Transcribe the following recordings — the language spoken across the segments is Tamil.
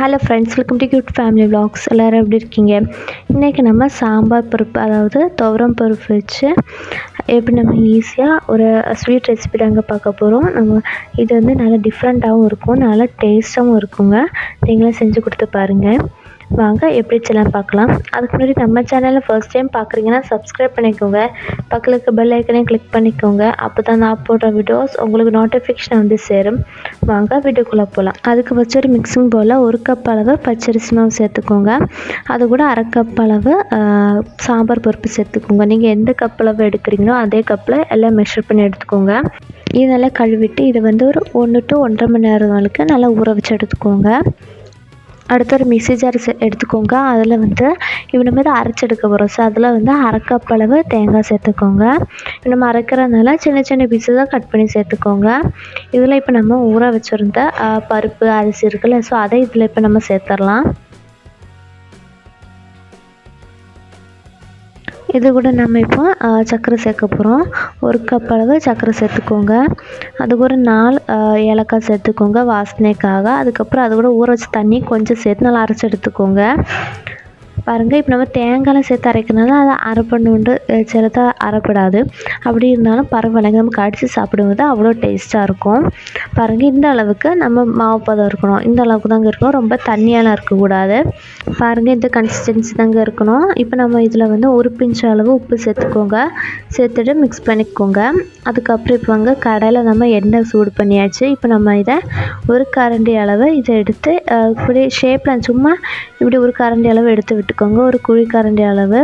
Hello friends welcome to cute family vlogs. எல்லோரும் எப்படி இருக்கீங்க? இன்றைக்கி நம்ம சாம்பார் பருப்பு அதாவது துவரம் பருப்பு வச்சு எப்படி நம்ம ஈஸியாக ஒரு ஸ்வீட் ரெசிபி தாங்க பார்க்க போகிறோம் நம்ம இது வந்து நல்லா டிஃப்ரெண்ட்டாகவும் இருக்கும் நல்லா டேஸ்ட்டாகவும் இருக்குங்க. நீங்களும் செஞ்சு கொடுத்து பாருங்கள் வாங்க எப்படி செய்யலாம் பார்க்கலாம். அதுக்கு முன்னாடி நம்ம சேனலில் ஃபர்ஸ்ட் டைம் பார்க்குறீங்கன்னா சப்ஸ்கிரைப் பண்ணிக்கோங்க. பக்கத்தில் இருக்க பெல் ஐக்கனையும் கிளிக் பண்ணிக்கோங்க. அப்போ தான் நான் போடுற வீடியோஸ் உங்களுக்கு நோட்டிஃபிகேஷன் வந்து சேரும். வாங்க வீடியோக்குள்ளே போகலாம் அதுக்கு வச்சு ஒரு மிக்சிங் போல் ஒரு கப் அளவு பச்சரிசி மாவு சேர்த்துக்கோங்க. அது கூட அரை கப் அளவு சாம்பார் பருப்பு சேர்த்துக்கோங்க. நீங்கள் எந்த கப் அளவு எடுக்கிறீங்களோ அதே கப்பில் எல்லாம் மெஷர் பண்ணி எடுத்துக்கோங்க. இது நல்லா கழுவிட்டு இது வந்து ஒரு ஒன்று டு ஒன்றரை மணி நேரம் நாளுக்கு நல்லா ஊற வச்சு எடுத்துக்கோங்க. அடுத்து ஒரு மிக்ஸி ஜார் செ எடுத்துக்கோங்க. அதில் வந்து இவனை மாதிரி அரைச்சி எடுக்க போகிறோம் ஸோ அதில் வந்து அரை அளவு தேங்காய் சேர்த்துக்கோங்க. இப்போ நம்ம அரைக்கிறதுனால சின்ன சின்ன பீஸஸாக கட் பண்ணி சேர்த்துக்கோங்க. இதில் இப்போ நம்ம ஊற வச்சுருந்த பருப்பு அரிசி இருக்குல்ல. ஸோ அதை இதில் இப்போ நம்ம சேர்த்துடலாம். இது கூட நம்ம இப்போ சர்க்கரை சேர்க்க போகிறோம் ஒரு கப் அளவு சர்க்கரை சேர்த்துக்கோங்க. அது கூட நாலு ஏலக்காய் சேர்த்துக்கோங்க வாசனைக்காக. அதுக்கப்புறம் அது கூட ஊற வச்ச தண்ணி கொஞ்சம் சேர்த்து நல்லா அரைச்சி எடுத்துக்கோங்க. பாருங்கள் இப்போ நம்ம தேங்காய்லாம் சேர்த்து அரைக்கிறதுனால அதை அரைப்பண்ணுண்டு சிலதாக அரைப்படாது. அப்படி இருந்தாலும் பரவாயில்லைங்க நம்ம கடிச்சு சாப்பிடும்போது அவ்வளோ டேஸ்ட்டாக இருக்கும். பாருங்கள் இந்த அளவுக்கு நம்ம மாவு பதம் இருக்கணும். இந்த அளவுக்கு தாங்க இருக்கணும். ரொம்ப தண்ணியெல்லாம் இருக்கக்கூடாது பாருங்கள் இந்த கன்சிஸ்டன்சி தாங்க இருக்கணும். இப்போ நம்ம இதில் வந்து ஒரு பிஞ்சு அளவு உப்பு சேர்த்துக்கோங்க. சேர்த்துட்டு மிக்ஸ் பண்ணிக்கோங்க. அதுக்கப்புறம் இப்போ வந்து கடையில் நம்ம எண்ணெய் சூடு பண்ணியாச்சு. இப்போ நம்ம இதை ஒரு கரண்டி அளவு இதை எடுத்து இப்படி ஷேப்பில் சும்மா இப்படி ஒரு கரண்டி அளவு எடுத்து விட்டு விட்டுக்கோங்க ஒரு குழி கரண்டி அளவு.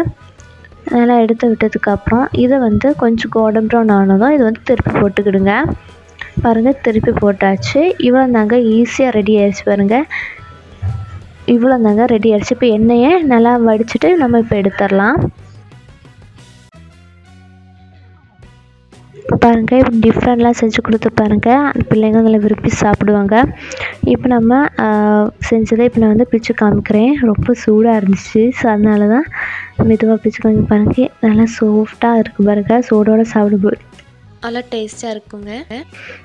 நல்லா எடுத்து விட்டதுக்கப்புறம் இதை வந்து கொஞ்சம் கோல்டன் ப்ரௌன் ஆனதும் இது வந்து திருப்பி போட்டுக்கிடுங்க. பாருங்கள் திருப்பி போட்டாச்சு. இவ்வளோ தாங்க ஈஸியாக ரெடி ஆயிடுச்சு பாருங்கள் இவ்வளோ தாங்க ரெடி ஆயிடுச்சு. இப்போ எண்ணெயை நல்லா வடிச்சிட்டு நம்ம இப்போ எடுத்துடலாம். பாருங்கள் இப்படி டிஃப்ரெண்ட்லாம் செஞ்சு கொடுத்து பாருங்கள் அந்த பிள்ளைங்க அதில் விரும்பி சாப்பிடுவாங்க. இப்போ நம்ம செஞ்சதை இப்போ நான் வந்து பிச்சு காமிக்கிறேன். ரொம்ப சூடாக இருந்துச்சு. ஸோ அதனால தான் மெதுவாக பிச்சு காமி பாருங்க. நல்லா சாஃப்டாக இருக்குது பாருங்க. சூடோட சாப்பிடும்போது. நல்லா டேஸ்ட்டாக இருக்குங்க.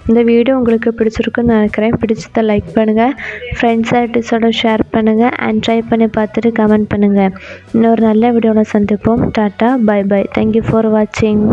இந்த வீடியோ உங்களுக்கு பிடிச்சிருக்குன்னு நினைக்கிறேன். பிடிச்சதை லைக் பண்ணுங்கள் ஃப்ரெண்ட்ஸ் ஆர்டிஸோட ஷேர் பண்ணுங்கள் அண்ட் ட்ரை பண்ணி பார்த்துட்டு கமெண்ட் பண்ணுங்கள் இன்னொரு நல்ல வீடியோவில் சந்திப்போம். Ta ta bye bye thank you for வாட்சிங்